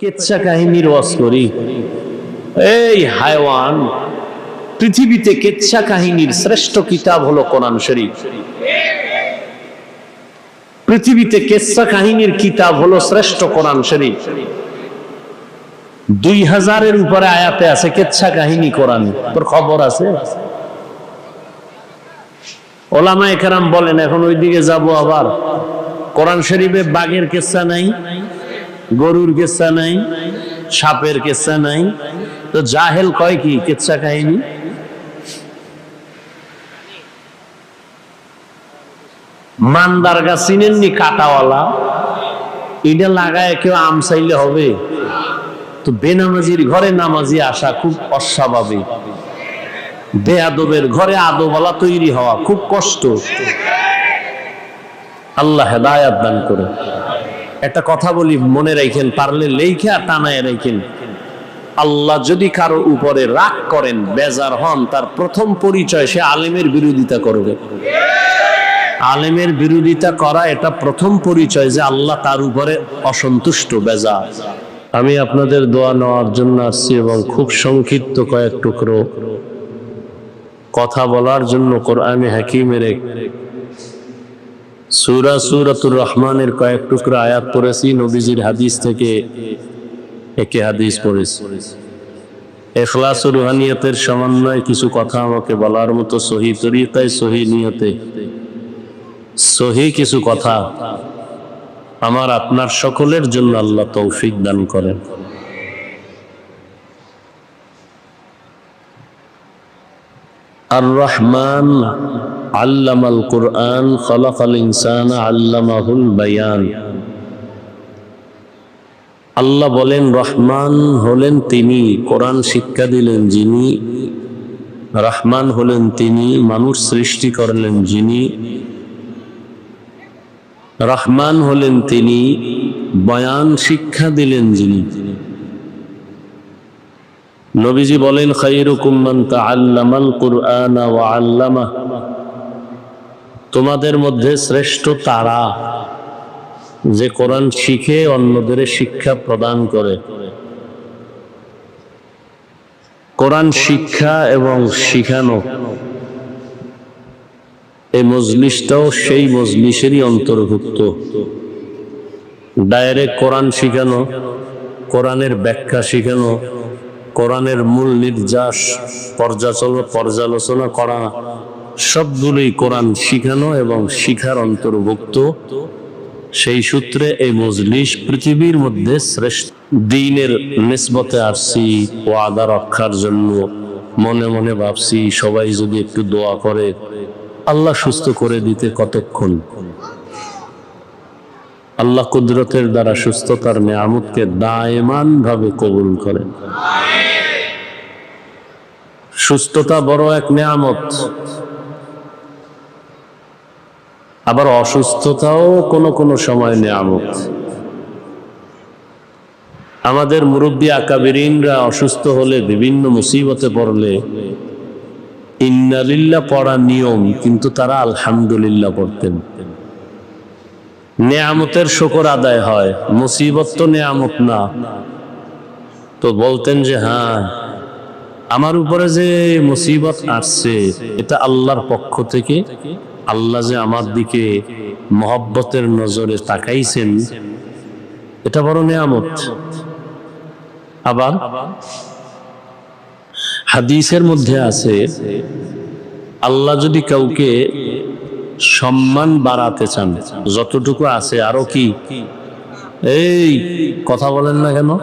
কেচ্ছা কাহিনীর ওয়াজ করি। এই হায়ওয়ান, পৃথিবীতে কেচ্ছা কাহিনীর শ্রেষ্ঠ কিতাব হলো কোরআন শরীফ। পৃথিবীতে কেচ্ছা কাহিনীর কিতাব হলো শ্রেষ্ঠ কোরআন শরীফ। দুই হাজারের উপরে আয়াতে আছে কেচ্ছা কাহিনী কোরআন। তোর খবর আছে? ওলামা একরাম বলেন, এখন ওইদিকে যাব আবার। কোরআন শরীফে বাঘের কেচ্ছা নাই? গরুর কেচ্ছা নাই, সাপের কেচ্ছা নাই। তো জাহেল কয় কি, কেচ্ছা কাহিনী? মান্দার গাছ চিনেননি কাটাওয়ালা? এটা লাগায় কেউ আম চাইলে হবে। তো বেনামাজির ঘরে নামাজি আসা খুব অস্বাভাবিক। বেয়াদবের ঘরে আদোবালা তৈরি হওয়া খুব কষ্ট। আল্লাহ হেদায়াত দান করে একটা কথা বলি, মনে রাখেন, পারলে লেখা টানায় রাখেন। আল্লাহ যদি কারও উপরে রাগ করেন, বেজার হন, তার প্রথম পরিচয় সে আলেমের বিরোধিতা করবে। আলেমের বিরোধিতা করা এটা প্রথম পরিচয় যে আল্লাহ তার উপরে অসন্তুষ্ট, বেজার। আমি আপনাদের দোয়া নেওয়ার জন্য আসছি এবং খুব সংক্ষিপ্ত কয়েক টুকরো কথা বলার জন্য কোরআনে হাকিমের এক সুরা সুরাতুর রহমানের কয়েক টুকরো আয়াত পড়েছি, নবীজির হাদিস থেকে একে হাদিস পড়েছি। এখলাস রুহানিয়তের সমন্বয়ে কিছু কথা আমাকে বলার মতো সহি তরিকায়, সহি নিয়তে। সহি কিছু কথা আমার আপনার সকলের জন্য আল্লাহ তৌফিক দান করেন। আর রহমান আল্লামাল কুরআন, খলাকাল ইনসান আল্লামাহুল বায়ান। আল্লাহ বলেন, রহমান হলেন তিনি, কোরআন শিক্ষা দিলেন যিনি, রহমান হলেন তিনি, মানুষ সৃষ্টি করলেন যিনি, রহমান হলেন তিনি, বয়ান শিক্ষা দিলেন যিনি। নবীজি বলেন ওয়া আল্লামা। তোমাদের মধ্যে শ্রেষ্ঠ তারা যে কোরআন শিখে অন্যদের শিক্ষা প্রদান করে। কোরআন শিক্ষা এবং শিখানো, এই মজলিসটাও সেই মজলিসেরই অন্তর্ভুক্ত। ডাইরেক্ট কোরআন শিখানো, কোরআনের ব্যাখ্যা শিখানো কোরআনের মূল নির্যাস পর্যালোচনা পর্যালোচনা করা, সবগুলোই কোরআন শিখানো এবং শিখার অন্তর্ভুক্ত। সেই সূত্রে এই মজলিস পৃথিবীর মধ্যে শ্রেষ্ঠ। দিনের নিসবতে আসছি ও আদা রক্ষার জন্য মনে মনে ভাবছি, সবাই যদি একটু দোয়া করে, আল্লাহ সুস্থ করে দিতে কতক্ষণ? আল্লাহ কুদরতের দ্বারা সুস্থতার নিয়ামতকে দায়মান ভাবে কবুল করেন সুস্থতা বড় এক নিয়ামত। আবার অসুস্থতাও কোনো কোনো সময় নিয়ামত। আমাদের মুরব্বী আকাবিরিনরা অসুস্থ হলে বিভিন্ন মুসিবতে পড়লে ইন্নালিল্লা পড়া নিয়ম, কিন্তু তারা আলহামদুলিল্লাহ পড়তেন। নেয়ামতের শকর আদায় হয়, মুসিবত তো নেয়ামত না। তো বলতেন যে হ্যাঁ আমার উপরে যে মুসিবত আসছে, এটা আল্লাহর পক্ষ থেকে, আল্লাহ যে আমার দিকে মহব্বতের নজরে তাকাইছেন, এটা বড় নেয়ামত। আবার হাদিসের মধ্যে আছে, আল্লাহ যদি কাউকে সম্মান বাড়াতে চান। যতটুকু আছে, আরও কি? এই, কথা বলেন না কেন?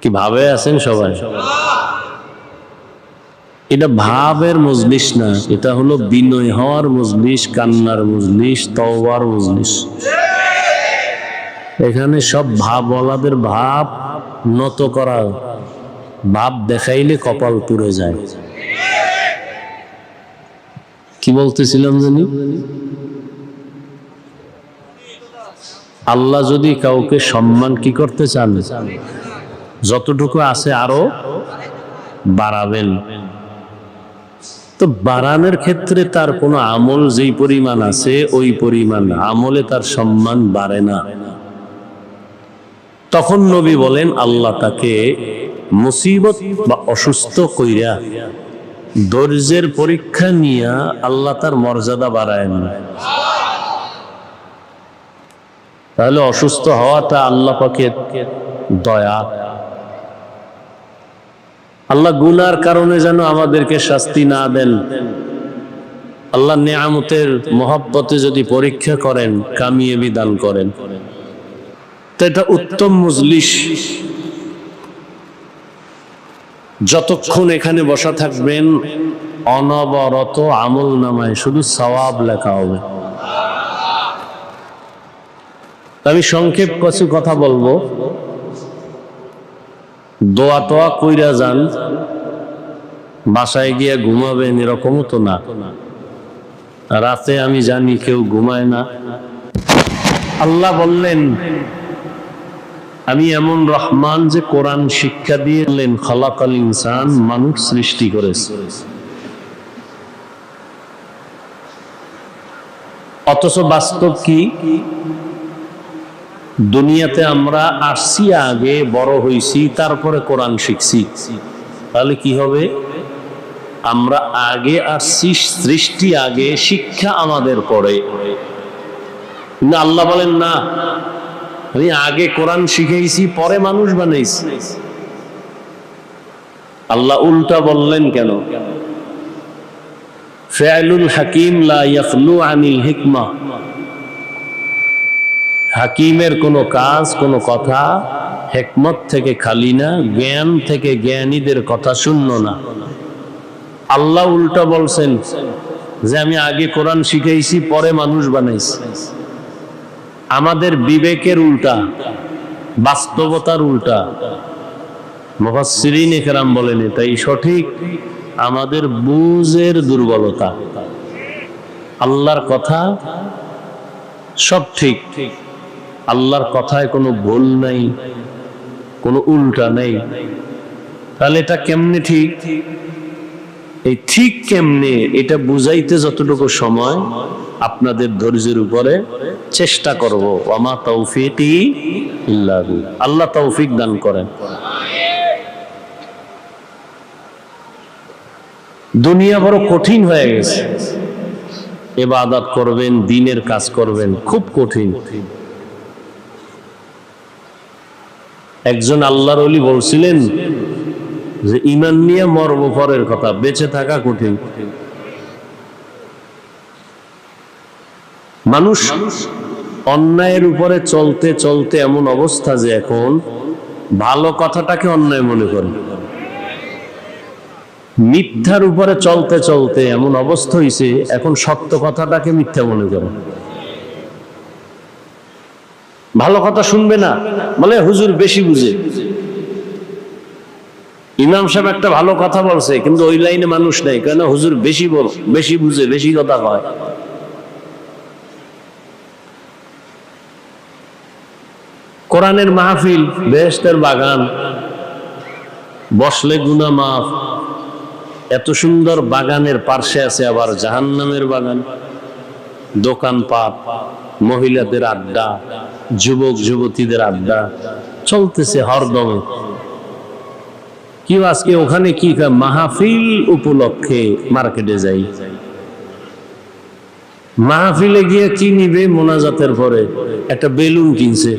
কি ভাবে আছেন সবাই? এটা ভাবের মজলিস না, এটা হলো বিনয় হওয়ার মজলিস, কান্নার মজলিস, তওবার মজলিস। এখানে সব ভাব ভাবওয়ালাদের ভাব নত করা, ভাব দেখাইলে কপাল পুড়ে যায়। কি বলতেছিলাম জানি? আল্লাহ যদি কাউকে সম্মান কি করতে চান? যতটুকু আছে আরও বাড়াবেন। তো বাড়ানোর ক্ষেত্রে তার কোনো আমল যেই পরিমাণ আছে, ওই পরিমাণ আমলে তার সম্মান বাড়ে না। তখন নবী বলেন, আল্লাহ তাকে মুসিবত বা অসুস্থ কইরা ধৈর্যের পরীক্ষা নিয়া আল্লাহ তার মর্যাদা বাড়ায় না তাহলে অসুস্থ হওয়াটা আল্লাহ পাকের দয়া। আল্লাহ গুনার কারণে যেন আমাদেরকে শাস্তি না দেন। আল্লাহ নেয়ামতের মহাব্বতে যদি পরীক্ষা করেন কামিয়ে বিদান করেন। তো এটা উত্তম মজলিস। যতক্ষণ এখানে বসা থাকবেন, অনবরত আমল নামায় শুধু সওয়াব লেখা হবে। আমি সংক্ষেপ কিছু কথা বলব। দোয়া টোয়া কইরা যান, বাসায় গিয়ে ঘুমাবেন এরকমও তো না। রাতে আমি জানি কেউ ঘুমায় না। আল্লাহ বললেন আমি এমন রহমান যে কোরআন শিক্ষা দিয়েলেন খলাকাল ইনসান মানুষ সৃষ্টি করেছে। অথচ বাস্তব কি? দুনিয়াতে আমরা আসছি আগে, বড় হইছি, তারপরে কোরআন শিখছি। তাহলে কি হবে? আমরা আগে আসছি, সৃষ্টি আগে, শিক্ষা আমাদের পরে। আল্লাহ বলেন, না আমি আগে কোরআন শিখেছি পরে মানুষ বানাইছি। আল্লাহ উল্টা বললেন কেন? ফেয়ালুল হাকিম লা ইয়াখলু আনিল হিকমা। হাকিমের কোনো কাজ, কোনো কথা হেকমত থেকে খালি না, জ্ঞান থেকে জ্ঞানীদের কথা শূন্য না। আল্লাহ উল্টা বলছেন যে আমি আগে কোরআন শিখাইছি, পরে মানুষ বানাইছি। আমাদের বিবেকের উল্টা, বাস্তবতার উল্টা। মুফাসসিরিন একরাম বলেন এটাই সঠিক। আমাদের বুঝের দুর্বলতা। আল্লাহর কথা সব ঠিক। আল্লাহর কথায় কোনো ভুল নাই, কোনো উল্টা নেই। তাহলে এটা কেমনে ঠিক? এই ঠিক কেমনে? এটা বুঝাইতে যতটুকু সময় আপনাদের ধৈর্যের উপরে চেষ্টা করব। আমা তৌফিকি ইল্লাহু। আল্লাহ তৌফিক দান করেন। দুনিয়া বড় কঠিন হয়ে গেছে। এবাদত করবেন, দিনের কাজ করবেন, খুব কঠিন। একজন আল্লাহর অলি বলছিলেন যে ইমান নিয়ে মর্ম পরের কথা, বেঁচে থাকা কঠিন। মানুষ অন্যায়ের উপরে চলতে চলতে এমন অবস্থা যে এখন ভালো কথাটাকে অন্যায় মনে করে। মিথ্যার উপরে চলতে চলতে এমন অবস্থা হয়েছে এখন সত্য কথাটাকে মিথ্যা মনে করে। ভালো কথা শুনবে না বলে হুজুর বেশি বুঝে। ইমাম সাহেব একটা ভালো কথা বলছে কিন্তু ওই লাইনে মানুষ নেই কেন হুজুর বেশি বল বেশি বুঝে বেশি কথা কয়। কোরআনের মাহফিল বেহেস্তের বাগান। বসলে গুনা মাফ। এত সুন্দর বাগানের পার্শ্বে আছে আবার জাহান্নামের বাগান। দোকানপাট মহিলাদের আড্ডা, যুবক, যুবতীদের আড্ডা। চলতেছে হরদমে। কি আজকে ওখানে কি মাহফিল উপলক্ষে মার্কেটে যাই। মাহফিলে গিয়ে কি নিবে মোনাজাতের পরে? একটা বেলুন কিনছে।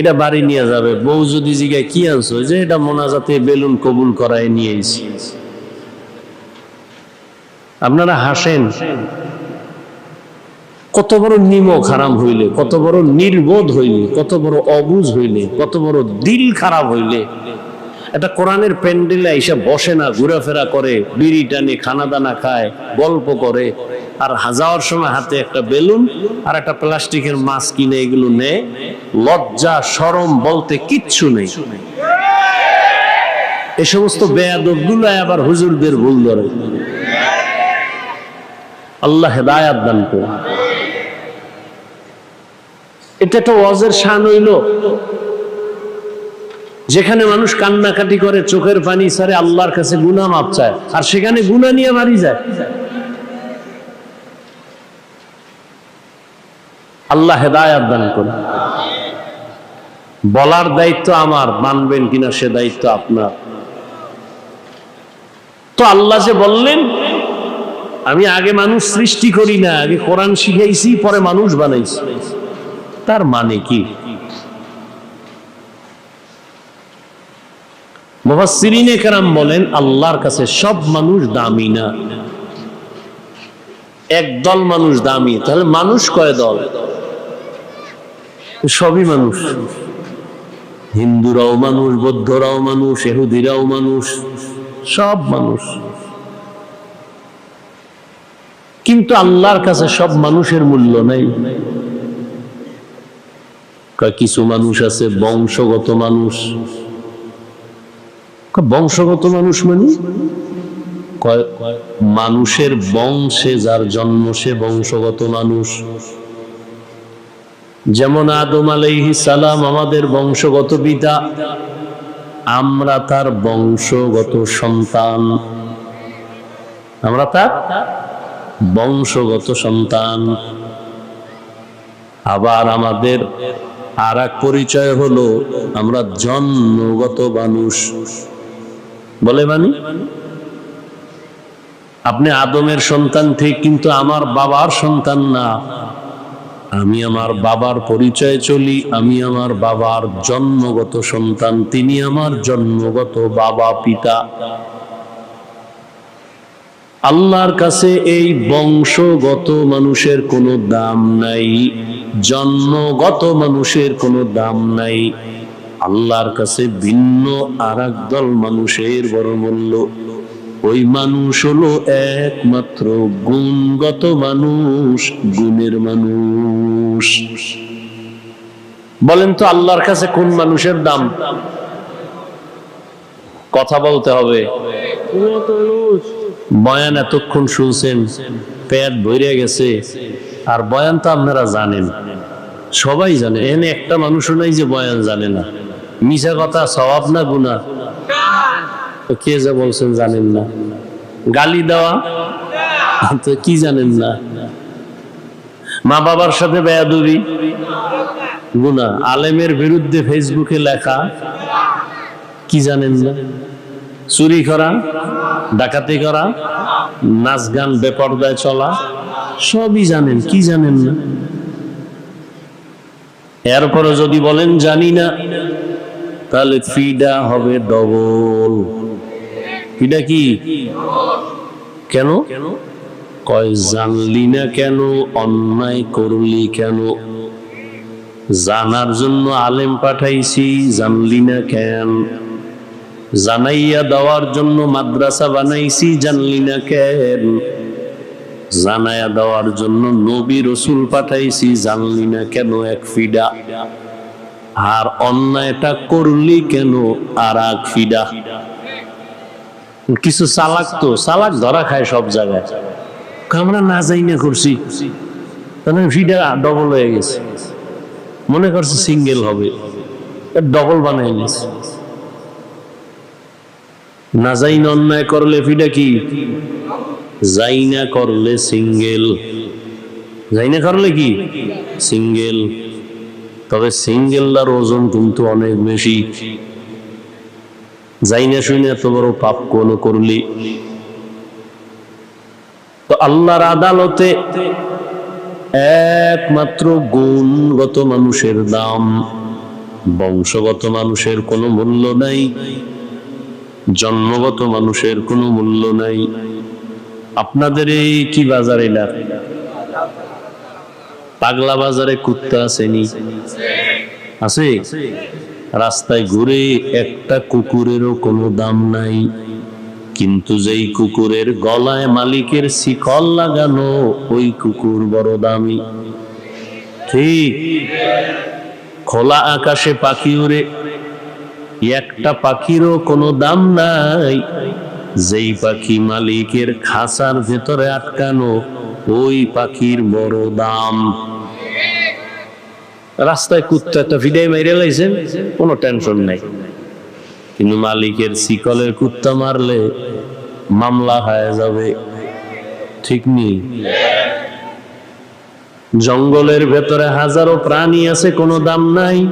এটা বাড়ি নিয়ে যাবে। বউ যদি জিগায়, কি আনছো? যে এটা মোনাজাতে বেলুন কবুল করায় নিয়ে এসেছি আপনারা হাসেন। কত বড় নিমক হারাম হইলে, কত বড় নির্বোধ হইলে, কত বড় অবুজ হইলে, কত বড় দিল খারাপ হইলে। এটা কোরআনের প্যান্ডেলে এসে বসে না, ঘোরাফেরা করে, বিড়ি টানে খানা দানা খায়, গল্প করে, আর যাওয়ার সময় হাতে একটা বেলুন আর একটা প্লাস্টিকের মাছ কিনে এগুলো নেয়। লজ্জা সরম বলতে কিচ্ছু নেই। এ সমস্ত বেয়াদগুলো আবার হুজুরদের ভুল ধরে। আল্লাহ হেদায়াত দান করে এটা একটা ওয়াজের শান হইল। যেখানে মানুষ কান্নাকাটি করে, চোখের পানি সারে আল্লাহর কাছে গুনা মাপ চায়, আর সেখানে গুনা নিয়ে মারি যায়। আল্লাহ হেদায়াত দান করে বলার দায়িত্ব আমার, মানবেন কিনা সে দায়িত্ব আপনার। তো আল্লাহ যে বললেন, আমি আগে মানুষ সৃষ্টি করি না, আগে কোরআন শিখাইছি, পরে মানুষ বানাইছি। তার মানে কি? কেরাম বলেন, আল্লাহর কাছে সব মানুষ দামি না। একদল মানুষ দামি, তাহলে মানুষ কয় দল? সবই মানুষ। হিন্দুরাও মানুষ, বৌদ্ধরাও মানুষ এহুদিরাও মানুষ, সব মানুষ। কিন্তু আল্লাহর কাছে সব মানুষের মূল্য নাই। কিছু মানুষ আছে বংশগত মানুষ। বংশগত মানুষ মানে? মানুষের বংশে যার জন্ম সে বংশগত মানুষ। যেমন আদম আলাইহি সালাম আমাদের বংশগত পিতা, আমরা তার বংশগত সন্তান। আমরা তার বংশগত সন্তান। আবার আমাদের আর এক পরিচয় হলো, আমরা জন্মগত মানুষ। বলে মানি? আপনি আদমের সন্তান ঠিক, কিন্তু আমার বাবার সন্তান না। আমি আমার বাবার পরিচয় চলি, আমি আমার বাবার জন্মগত সন্তান, তিনি আমার জন্মগত বাবা, পিতা। আল্লাহর কাছে এই বংশগত মানুষের কোনো দাম নাই, জন্মগত মানুষের কোনো দাম নাই। আল্লাহর কাছে ভিন্ন আর দল মানুষের বড় মূল্য। ওই মানুষ হলো একমাত্র গুণগত মানুষ, গুণের মানুষ। বলেন তো আল্লাহর কাছে কোন মানুষের দাম? কথা বলতে হবে। বয়ান এতক্ষণ শুনছেন, পেট ভরে গেছে। আর বয়ান তো আপনারা জানেন। সবাই জানে, এনে একটা মানুষও নাই যে বয়ান জানে না। মিশা কথা স্বভাব না গুণা তো কে যা বলছেন জানেন না। গালি দেওয়া? তো কি জানেন না। মা বাবার সাথে বেয়াদুবি? গুণা আলেমের বিরুদ্ধে ফেসবুকে লেখা? কি জানেন না। চুরি করা? ডাকাতি করা? নাচ গান বেপর্দায় চলা? সবই জানেন, কি জানেন না। এরপরে যদি বলেন জানি না, তাহলে ফিডা হবে ডবল। ফিডা কি? কেন? কয় জানলি না কেন? অন্যায় করলি কেন? জানার জন্য আলেম পাঠাইছি জানলি না কেন? জানাইয়া দেওয়ার জন্য মাদ্রাসা বানাইছি জানলি না কেন? জানাইয়া দেওয়ার জন্য নবী রসুল পাঠাইছি জানলি না কেন? এক ফিডা। আর অন্যায়টা করলি কেন? আর এক ফিডা। কিছু চালাক তো চালাক ধরা খায় সব জায়গায়। আমরা না যাই না করছি। তাহলে ডবল হয়ে গেছে। মনে করছে সিঙ্গেল হবে। ডবল বানাই গেছে না যাই না অন্যায় করলে ফিডা কি? যাই না করলে সিঙ্গেল যাই না করলে কি? সিঙ্গেল তবে সিঙ্গেলটার ওজন কিন্তু অনেক বেশি। যাই না শুনে এত বড় পাপ কোন করলি। তো আল্লাহর আদালতে একমাত্র গুণগত মানুষের দাম, বংশগত মানুষের কোনো মূল্য নাই, জন্মগত মানুষের কোনো মূল্য নাই। আপনাদের এই কি বাজার এলা? পাগলা বাজারে কুত্তা আসেনি আছে? রাস্তায় ঘুরে একটা কুকুরেরও কোনো দাম নাই। কিন্তু যেই কুকুরের গলায় মালিকের শিকল লাগানো, ওই কুকুর বড় দামি। ঠিক খোলা আকাশে পাখি উড়ে, একটা পাখিরও কোনো দাম নাই। যেই পাখি মালিকের খাঁচার ভেতরে আটকানো, ওই পাখির বড় দাম। রাস্তায় কুত্তা একটা ভিডাই মেরে লাইছেন কোনো টেনশন নাই। কিন্তু মালিকের শিকলের কুত্তা মারলে মামলা হয়ে যাবে। ঠিক নেই জঙ্গলের ভেতরে হাজারো প্রাণী আছে, কোনো দাম নাই।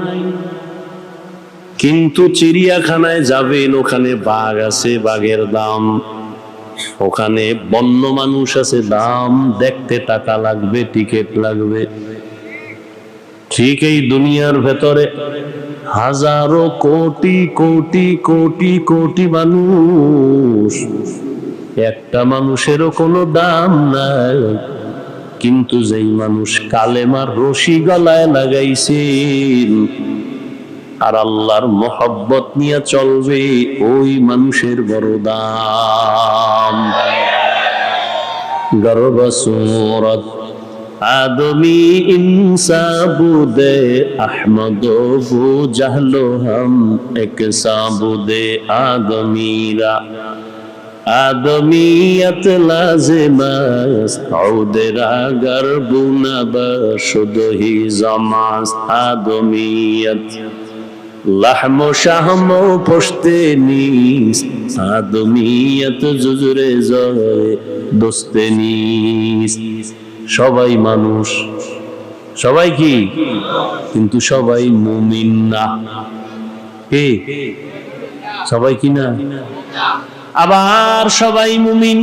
কিন্তু চিড়িয়াখানায় যাবেন, ওখানে বাঘ আছে, বাঘের দাম। ওখানে বন্য মানুষ আছে, দাম দেখতে টাকা লাগবে টিকিট লাগবে। ঠিক এই দুনিয়ার ভেতরে হাজারো কোটি কোটি কোটি কোটি মানুষ। একটা মানুষেরও কোনো দাম নাই। কিন্তু যেই মানুষ কালেমার রশি গলায় লাগাইছেন, আর আল্লাহর মোহাব্বত নিয়ে চলবে, ওই মানুষের বড় দাম। গর্ব সুরত। আদমি ইনসা বুদে, আহমদ বু জাহলো হাম, এক সাবুদে আদমিরা। আদমিয়ত লাজিমাস আউদেরা গর্বুনা বশুদহি জামাস আদমিয়ত। লাহম শাহম পশতে নিস, আদমিয়ত জুজরে জয় দোস্তে নিস। সবাই মানুষ। সবাই কি? কিন্তু সবাই মুমিন না। কে? সবাই কি না? আবার সবাই মুমিন।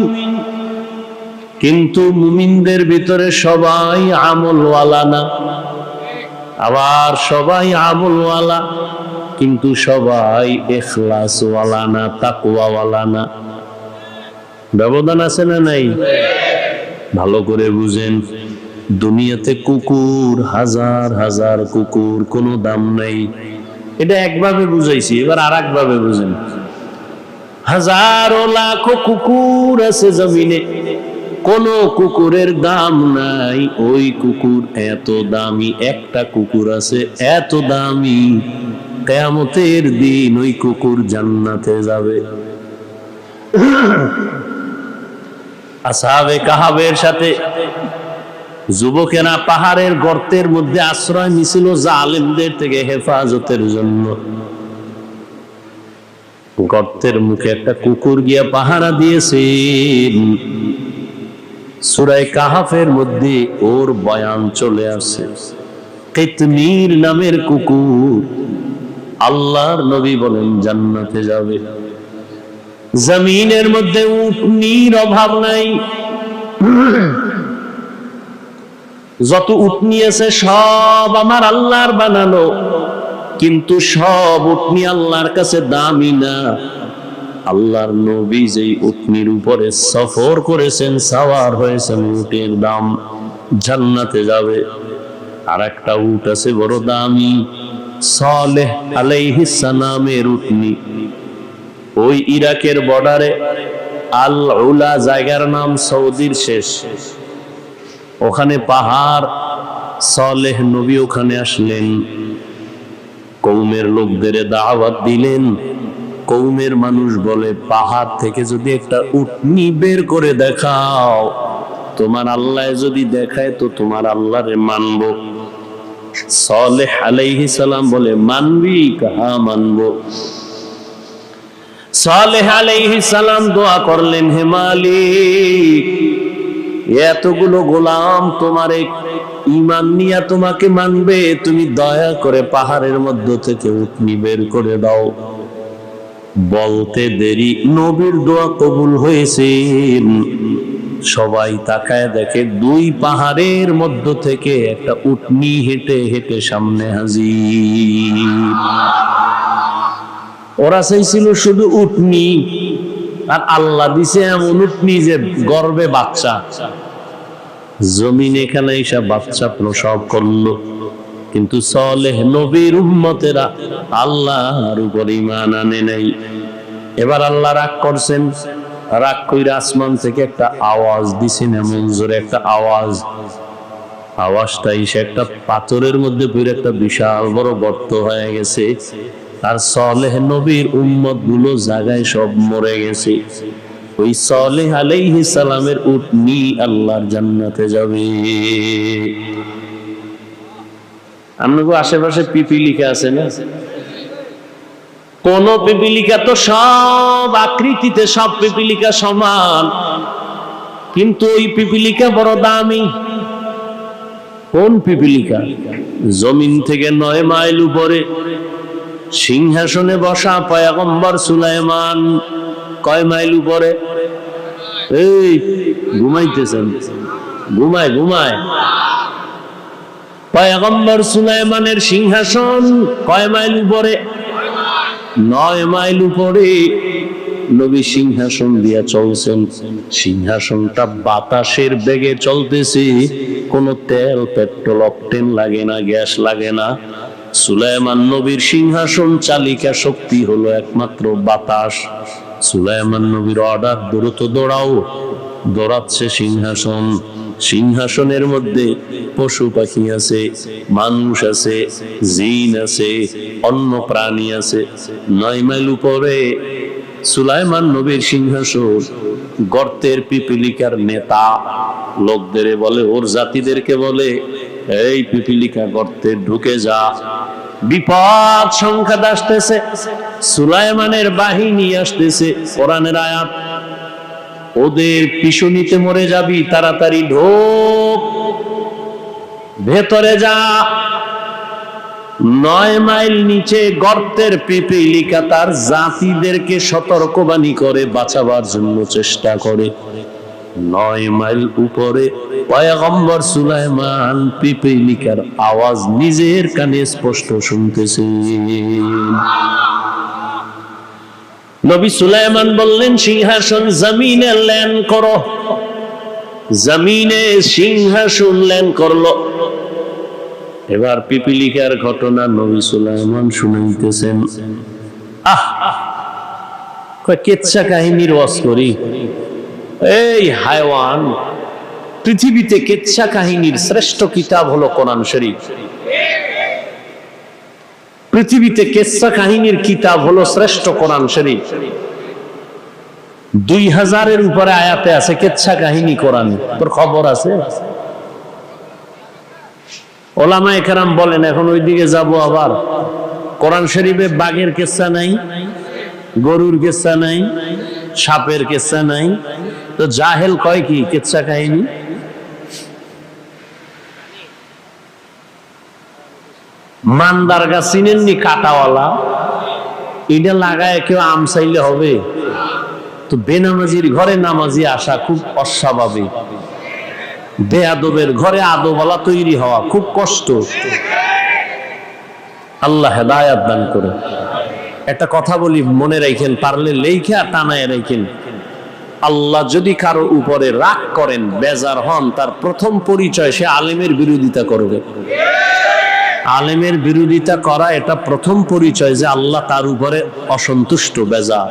কিন্তু মুমিনদের ভিতরে সবাই আমলওয়ালা না। আবার সবাই আমলওয়ালা, কিন্তু সবাই এখলাসওয়ালা না তাকুয়াওয়ালা না। ব্যবধান আছে না নাই? ভালো করে বুঝেন, দুনিয়াতে কুকুর, হাজার হাজার কুকুর, কোনো দাম নাই। এটা একভাবে বুঝাইছি, এবার আর একভাবে বুঝেন। হাজারো লাখো কুকুর আছে জমিনে, কোন কুকুরের দাম নাই। ওই কুকুর এত দামি, একটা কুকুর আছে এত দামি। কেয়ামতের দিন ওই কুকুর জান্নাতে যাবে। আসাবে কাহাবের সাথে যুবকেরা পাহাড়ের গর্তের মধ্যে আশ্রয় নিছিল জালেমদের থেকে হেফাজতের জন্য। গর্তের মুখে একটা কুকুর গিয়া পাহারা দিয়েছে। সুরাই কাহাফের মধ্যে ওর বয়ান চলে আসে। কেতমির নামের কুকুর, আল্লাহর নবী বলেন, জান্নাতে যাবে। জমিনের মধ্যে উটনির অভাব নাই। যত উটনি আছে সব আমার আল্লাহর বানানো। কিন্তু সব উটনি আল্লাহর কাছে দামি না। আল্লাহর নবী যেই উটনির উপরে সফর করেছেন, সাওয়ার হয়েছেন, উটের দাম জান্নাতে যাবে। আর একটা উট আছে বড় দামি, সালেহ আলাইহিস সালামের উটনি ওই ইরাকের বর্ডারে আল উলা জায়গার নাম সৌদির শেষ। ওখানে পাহাড়, সলেহ নবী ওখানে আসলেন। কৌমের লোকদের দাওয়াত দিলেন। কৌমের মানুষ বলে, পাহাড় থেকে যদি একটা উটনি বের করে দেখাও, তোমার আল্লাহ যদি দেখায় তো তোমার আল্লাহরে মানবো। সলেহ আলাইহিস সালাম বলে, মানবি? কাহা মানবো? সালেহ আলাইহিস সালাম দোয়া করলেন, হে মালিক, এতগুলো গোলাম তোমারে ইমান নিয়া তোমাকে মানবে, তুমি দয়া করে পাহাড়ের মধ্য থেকে উটনি বের করে দাও। বলতে দেরি, নবীর দোয়া কবুল হয়েছে। সবাই তাকায় দেখে দুই পাহাড়ের মধ্য থেকে একটা উটনি হেঁটে হেঁটে সামনে হাজির। ওরা চাইছিল শুধু উটনি। আর আল্লাহ দিছে এমন উটনি যে গর্বে বাচ্চা। জমিন এখানে এসে বাচ্চা প্রসব করল। কিন্তু সলেহ নবীর উম্মতেরা আল্লাহর উপর ইমান আনে নাই। এবার আল্লাহ রাগ করছেন। রাগ কইরা আসমান থেকে একটা আওয়াজ দিছেন, এমন জোরে একটা আওয়াজ। আওয়াজটা এসে একটা পাথরের মধ্যে পড়ে একটা বিশাল বড় গর্ত হয়ে গেছে। আর সলেহ নবীর উম্মতগুলো জায়গায় সব মরে গেছে। ওই সলেহ আলাইহি সালামের উটনি আল্লাহর জান্নাতে যাবে। আপনাকে আশেপাশে পিপিলিকা আছে না? কোন পিপিলিকা তো সব আকৃতিতে সব পিপিলিকা সমান। কিন্তু ওই পিপিলিকা বড় দামি। কোন পিপিলিকা জমিন থেকে নয় মাইল উপরে। সিংহাসনে বসা পয়গম্বর সুলাইমান কয় মাইল উপরে? এই, ঘুমাইতেছেন। ঘুমায় ঘুমায়। পয়গম্বর সুলাইমানের সিংহাসন কয় মাইল উপরে? নয় মাইল উপরে। নবী সিংহাসন দিয়া চলছেন। সিংহাসনটা বাতাসের বেগে চলতেছে। কোনো তেল, পেট্রোল, অকটেন লাগে না, গ্যাস লাগে না। সুলাইমান নবীর সিংহাসন চালিকা শক্তি হলো একমাত্র বাতাস। সুলাইমান নবীর অর্ডার দ্রুত দৌড়াও, দৌড়াচ্ছে সিংহাসন। সিংহাসনের মধ্যে পশু পাখি আছে, মানুষ আছে, জিন আছে, অন্য প্রাণী আছে। নয় মাইল উপরে সুলাইমান নবীর সিংহাসন গর্তের পিপিলিকার নেতা। লোকদের বলে, ওর জাতিদেরকে বলে, এই পিপিলিকা গর্তে ঢুকে যা। বিপদ সংখ্যা আসতেছে সুলাইমানের বাহিনী আসতেছে কোরআনের আয়াত। ওদের পিছনিতে মরে যাবি, তাড়াতাড়ি ঢোক। ভেতরে যা। নয় মাইল নিচে গর্তের পিপিলিকা তার জাতিদেরকে সতর্কবাণী করে, বাঁচাবার জন্য চেষ্টা করে। নয় মাইল উপরে পয়গম্বর সুলাইমান পিপিলিকার আওয়াজ নিজের কানে স্পষ্ট শুনতেছে। নবী সুলাইমান বললেন, সিংহাসন জমিনে ল্যান্ড করো। জমিনে সিংহাসন ল্যান্ড করল। এবার পিপিলিকার ঘটনা নবী সুলাইমান শুনাইতেছেন। আহ! কেচ্ছা কাহিনীর ওয়াজ করি। এই হায়ওয়ান, পৃথিবীতে কেচ্ছা কাহিনীর শ্রেষ্ঠ কিতাব হলো কোরআন শরীফ। পৃথিবীতে কেচ্ছা কাহিনীর কিতাব হলো শ্রেষ্ঠ কোরআন শরীফ। দুই হাজারের উপরে আয়াতে আছে কেচ্ছা কাহিনী কোরআন। তোর খবর আছে? ওলামা একরাম বলেন, এখন ওইদিকে যাব আবার। কোরআন শরীফে বাঘের কেচ্ছা নাই, গরুর কেচ্ছা নাই, সাপের কেচ্ছা নাই তো জাহেল কয় কি? কেচ্ছা কাহিনী? মান্দার গাছ চিনেননি কাটাওয়ালা? এটা লাগায় কেউ আম চাইলে হবে। তো বেনামাজির ঘরে নামাজি আসা খুব অস্বাভাবিক। বেয়াদবের ঘরে আদোবালা তৈরি হওয়া খুব কষ্ট। আল্লাহ হেদায়াত দান করে একটা কথা বলি, মনে রাখেন, পারলে লেখা টানায় রাখেন। আল্লাহ যদি কারও উপরে রাগ করেন, বেজার হন, তার প্রথম পরিচয় সে আলেমের বিরোধিতা করবে। আলেমের বিরোধিতা করা এটা প্রথম পরিচয় যে আল্লাহ তার উপরে অসন্তুষ্ট বেজা